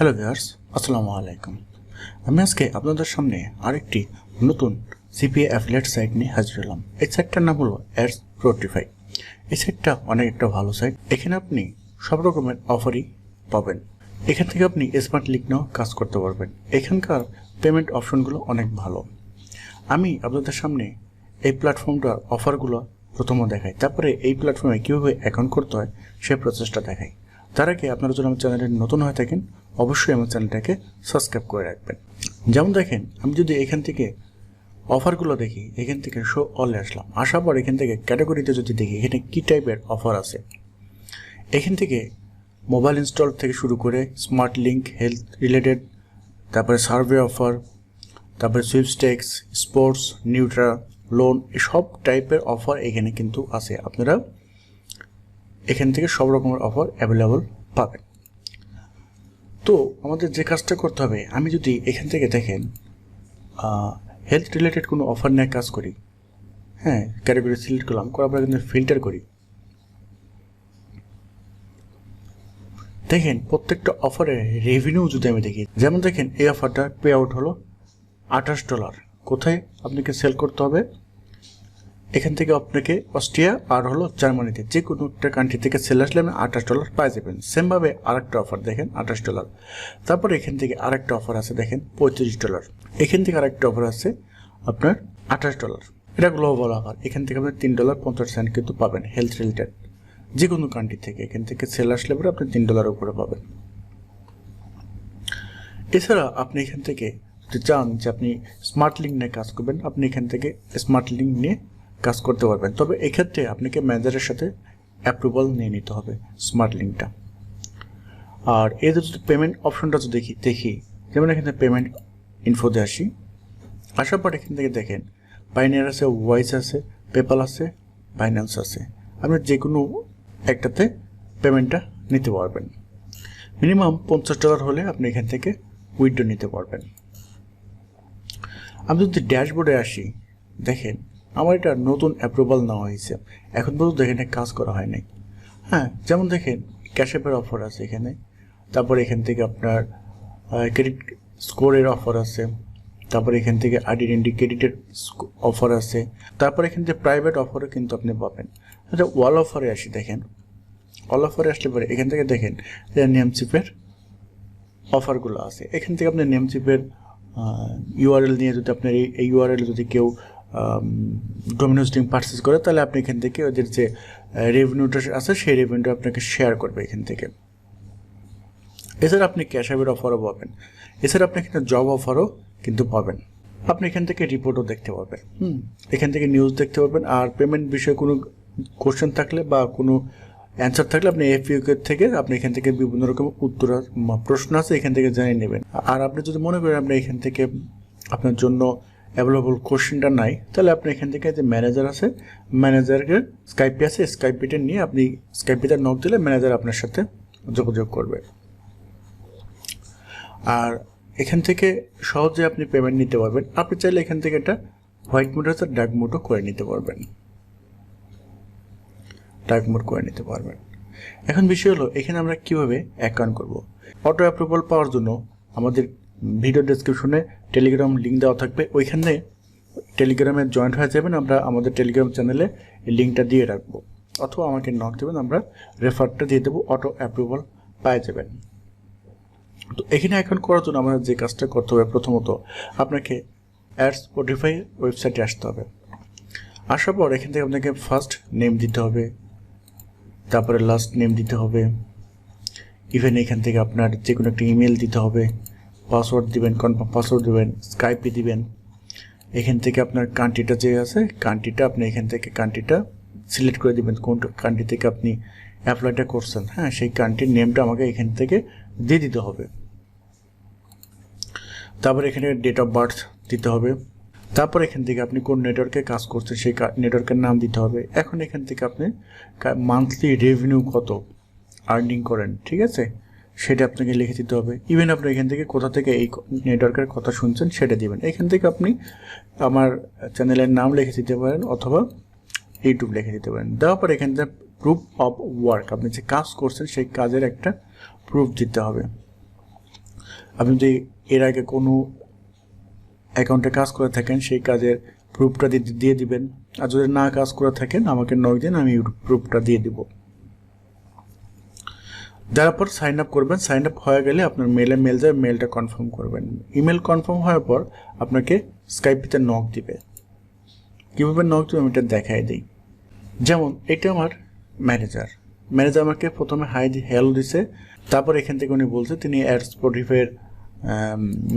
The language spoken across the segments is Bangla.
হ্যালো ভিউয়ার্স আসসালামু আলাইকুম আমি আজকে আপনাদের সামনে আরেকটি নতুন সিপিএ অ্যাফিলেট সাইট নিয়ে হাজির হলাম। এই সাইটটার নাম হলো অ্যাডস প্রোটিফাই এই সাইটটা অনেক একটা ভালো সাইট এখানে আপনি সব রকমের অফারই পাবেন। এখান থেকে আপনি স্মার্ট লিঙ্ক নিয়েও কাজ করতে পারবেন। এখানকার পেমেন্ট অপশনগুলো অনেক ভালো। আমি আপনাদের সামনে এই প্ল্যাটফর্মটার অফারগুলো প্রথমে দেখাই। তারপরে এই প্ল্যাটফর্মে কীভাবে অ্যাকাউন্ট করতে হয় সেই প্রসেসটা দেখাই। তার আগে আপনারা যদি আমার চ্যানেলে নতুন হয়ে থাকেন, অবশ্যই আমার চ্যানেলটাকে সাবস্ক্রাইব করে রাখবেন। যেমন দেখেন, আমি যদি এখান থেকে অফারগুলো দেখি, এখান থেকে শো অলে আসলাম। আসার পর এখান থেকে ক্যাটাগরিতে যদি দেখি, এখানে কী টাইপের অফার আছে? এখান থেকে মোবাইল ইনস্টল থেকে শুরু করে স্মার্ট লিঙ্ক হেলথ রিলেটেড তারপরে সার্ভে অফার তারপরে সুইপস্টেক্স স্পোর্টস নিউট্রা লোন সব টাইপের অফার এখানে কিন্তু আছে। আপনারা এখান থেকে সব রকমের অফার অ্যাভেলেবল পাবেন। তো আমাদের যে কাজটা করতে হবে, আমি যদি এখান থেকে দেখেন হেলথ রিলেটেড কোনো অফার নিয়ে কাজ করি হ্যাঁ ক্যাটাগরি সিলেক্ট করলাম, করার পরে কিন্তু ফিল্টার করি। দেখেন, প্রত্যেকটা অফারের রেভিনিউ যদি আমি দেখি, যেমন দেখেন, এই অফারটা পে আউট হলো আঠাশ ডলার কোথায় আপনাকে সেল করতে হবে? এখান থেকে আপনাকে অস্ট্রিয়া, আর হলো জার্মানিতে যে কোনো একটা কান্ট্রি থেকে সেল আসলে আপনি আঠাশ ডলার পাই যাবেন। সেমভাবে আরেকটা অফার দেখেন, আঠাশ ডলার তারপরে এখান থেকে আরেকটা অফার আছে, দেখেন, পঁয়ত্রিশ ডলার এখান থেকে আরেকটা অফার আছে আপনার আঠাশ ডলার এটা গ্লোবাল অফার এখান থেকে আপনি তিন ডলার পঞ্চাশ সেন্ট কিন্তু পাবেন হেলথ রিলেটেড যে কোনো কান্ট্রি থেকে এখান থেকে সেল আসলে পরে আপনি তিন ডলার উপরে পাবেন। এছাড়া আপনি এখান থেকে যদি চান যে আপনি স্মার্ট লিঙ্ক নিয়ে কাজ করবেন, আপনি এখান থেকে স্মার্ট লিঙ্ক নিয়ে কাজ করতে পারবেন। তবে এক্ষেত্রে আপনাকে ম্যানেজারের সাথে অ্যাপ্রুভাল নিয়ে নিতে হবে স্মার্ট লিঙ্কটা আর এদের যদি পেমেন্ট অপশনটা যদি দেখি দেখি, যেমন এখানে পেমেন্ট ইনফোতে আসি, আসার পর এখান থেকে দেখেন পাইনিয়ার আছে ওয়াইস আছে পেপাল আছে ফাইন্যান্স আছে। আপনি যে কোনো একটাতে পেমেন্টটা নিতে পারবেন। মিনিমাম পঞ্চাশ ডলার হলে আপনি এখান থেকে উইথড্র নিতে পারবেন। আমি যদি ড্যাশবোর্ডে আসি, দেখেন আমার এটা নতুন অ্যাপ্রুভাল নেওয়া হয়েছে। এখন পর্যন্ত এখানে কাজ করা হয় নাই। হ্যাঁ যেমন দেখেন ক্যাশঅ্যাপের অফার আছে এখানে। তারপর এখান থেকে আপনার ক্রেডিট স্কোরের অফার আছে। তারপর এখান থেকে আইডেন্টি ক্রেডিটের অফার আছে। তারপর এখান থেকে প্রাইভেট অফারও কিন্তু আপনি পাবেন। আচ্ছা ওয়াল অফারে আসি, দেখেন। ওয়াল অফারে আসলে পরে এখান থেকে দেখেন নেমচিপের অফারগুলো আছে। এখান থেকে আপনি নেমচিপের ইউআরএল নিয়ে যদি আপনার এই ইউআরএল যদি কেউ ডোমিনোস ডিম পারচেস করে তাহলে আপনি এখান থেকে ওদের যে রেভিনিউটা আছে সেই রেভিনিউটা আপনাকে শেয়ার করবে এখান থেকে। এছাড়া আপনি ক্যাশ অ্যাপের অফারও পাবেন। এছাড়া আপনি এখানে জব অফারও কিন্তু পাবেন। আপনি এখান থেকে রিপোর্টও দেখতে পাবেন হুম। এখান থেকে নিউজ দেখতে পাবেন আর পেমেন্ট বিষয়ে কোনো কোশ্চেন থাকলে বা কোনো অ্যান্সার থাকলে আপনি এফইউকের থেকে আপনি এখান থেকে বিভিন্ন রকম উত্তর প্রশ্ন আছে এখান থেকে জানিয়ে নেবেন। আর আপনি যদি মনে করেন আপনি এখান থেকে আপনার জন্য অ্যাভেলেবল কোশ্চেনটা নাই, তাহলে আপনি এখান থেকে যে ম্যানেজার আছে ম্যানেজারকে স্কাইপে আছে স্কাইপিটা নিয়ে আপনি স্কাইপিটা নক দিলে ম্যানেজার আপনার সাথে যোগাযোগ করবে। আর এখান থেকে সহজে আপনি পেমেন্ট নিতে পারবেন। আপনি চাইলে এখান থেকে এটা হোয়াইট মোড আছে ডার্ক মোডও করে নিতে পারবেন। ডার্ক মোড করে নিতে পারবেন। এখন বিষয় হলো, এখানে আমরা কীভাবে অ্যাকাউন্ট করব? অটো অ্যাপ্রুভাল পাওয়ার জন্য আমাদের ভিডিও ডেসক্রিপশনে টেলিগ্রাম লিঙ্ক দেওয়া থাকবে। ওইখানে টেলিগ্রামে জয়েন্ট হয়ে যাবেন। আমরা আমাদের টেলিগ্রাম চ্যানেলে এই লিঙ্কটা দিয়ে রাখব। অথবা আমাকে নক দেবেন, আমরা রেফারটা দিয়ে দেবো অটো অ্যাপ্রুভাল পাই যাবেন। তো এখানে এখন করার জন্য আমাদের যে কাজটা করতে হবে, প্রথমত আপনাকে অ্যাড স্পটিফাই ওয়েবসাইটে আসতে হবে। আসার পর এখান থেকে আপনাকে ফার্স্ট নেম দিতে হবে, তারপরে লাস্ট নেম দিতে হবে। ইভেন এখান থেকে আপনার যে কোনো একটা ইমেল দিতে হবে। পাসওয়ার্ড দিবেন কনফার্ম পাসওয়ার্ড দিবেন স্কাইপে দিবেন। এখান থেকে আপনার কান্ট্রিটা যে আছে, কান্ট্রিটা আপনি এখান থেকে কান্ট্রিটা সিলেক্ট করে দিবেন। কোন কান্ট্রি থেকে আপনি অ্যাপ্লাইটা করছেন হ্যাঁ সেই কান্ট্রির নেমটা আমাকে এখান থেকে দিয়ে দিতে হবে। তারপর এখানে ডেট অফ বার্থ দিতে হবে। তারপর এখান থেকে আপনি কোন নেটওয়ার্কে কাজ করছেন, সেই নেটওয়ার্কের নাম দিতে হবে। এখন এখান থেকে আপনি মান্থলি রেভিনিউ কত আর্নিং করেন, ঠিক আছে? সেটা আপনাকে লিখে দিতে হবে। ইভেন আপনি এখান থেকে কোথা থেকে এই নেটওয়ার্কের কথা শুনছেন সেটা দিবেন। এখান থেকে আপনি আমার চ্যানেলের নাম লিখে দিতে পারেন অথবা ইউটিউব লিখে দিতে পারেন। দেওয়ার পর এখান থেকে প্রুফ অফ ওয়ার্ক আপনি যে কাজ করছেন সেই কাজের একটা প্রুফ দিতে হবে। আপনি যদি এর আগে কোনো অ্যাকাউন্টে কাজ করে থাকেন, সেই কাজের প্রুফটা দিয়ে দিবেন। আর যদি না কাজ করে থাকেন, আমাকে নক দিন আমি প্রুফটা দিয়ে দিব। দেওয়ার পর সাইন আপ করবেন সাইন আপ হয়ে গেলে আপনার মেলে মেল যাবে মেলটা কনফার্ম করবেন। ইমেল কনফার্ম হওয়ার পর আপনাকে স্কাইপিতে নক দিবে। কীভাবে নক দিবে আমি এটা দেখাই দিই। যেমন, এটা আমার ম্যানেজার ম্যানেজার আমাকে প্রথমে হাই দি হ্যালো দিছে। তারপর এখান থেকে উনি বলছে, তিনি অ্যাড স্পটিফাইয়ের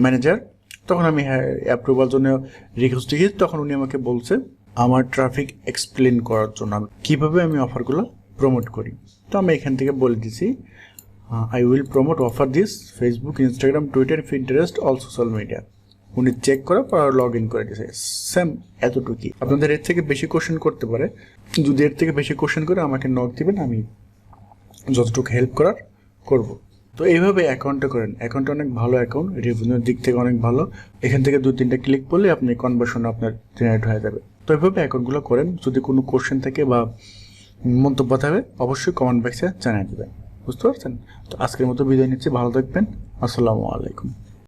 ম্যানেজার তখন আমি অ্যাপ্রুভাল জন্য রিকোয়েস্ট দিয়েছি। তখন উনি আমাকে বলছে, আমার ট্রাফিক এক্সপ্লেন করার জন্য কীভাবে আমি অফারগুলো প্রমোট করি। তো আমি এখান থেকে বলে দিছি I will promote offer this Facebook Instagram Twitter Pinterest all social media উনি চেক করার পর লগ ইন করে দিয়েছে সেম এতটুকুই। আপনাদের এর থেকে বেশি কোশ্চেন করতে পারে। যদি এর থেকে বেশি কোশ্চেন করে আমাকে নক দিবেন, আমি যতটুকু হেল্প করার করব। তো এইভাবে অ্যাকাউন্টটা করেন। অ্যাকাউন্টটা অনেক ভালো অ্যাকাউন্ট রেভিনিউর দিক থেকে অনেক ভালো। এখান থেকে দু, তিনটা ক্লিক করলে আপনি কনভার্সন আপনার জেনারেট হয়ে যাবে। তো এইভাবে অ্যাকাউন্টগুলো করেন। যদি কোনো কোশ্চেন থাকে বা মন্তব্য থাকবে অবশ্যই কমেন্ট বক্সে জানিয়ে দেবেন। বুঝতে পারছেন? তো আজকের মতো বিদায় নিচ্ছি। ভালো থাকবেন। আসসালামু আলাইকুম।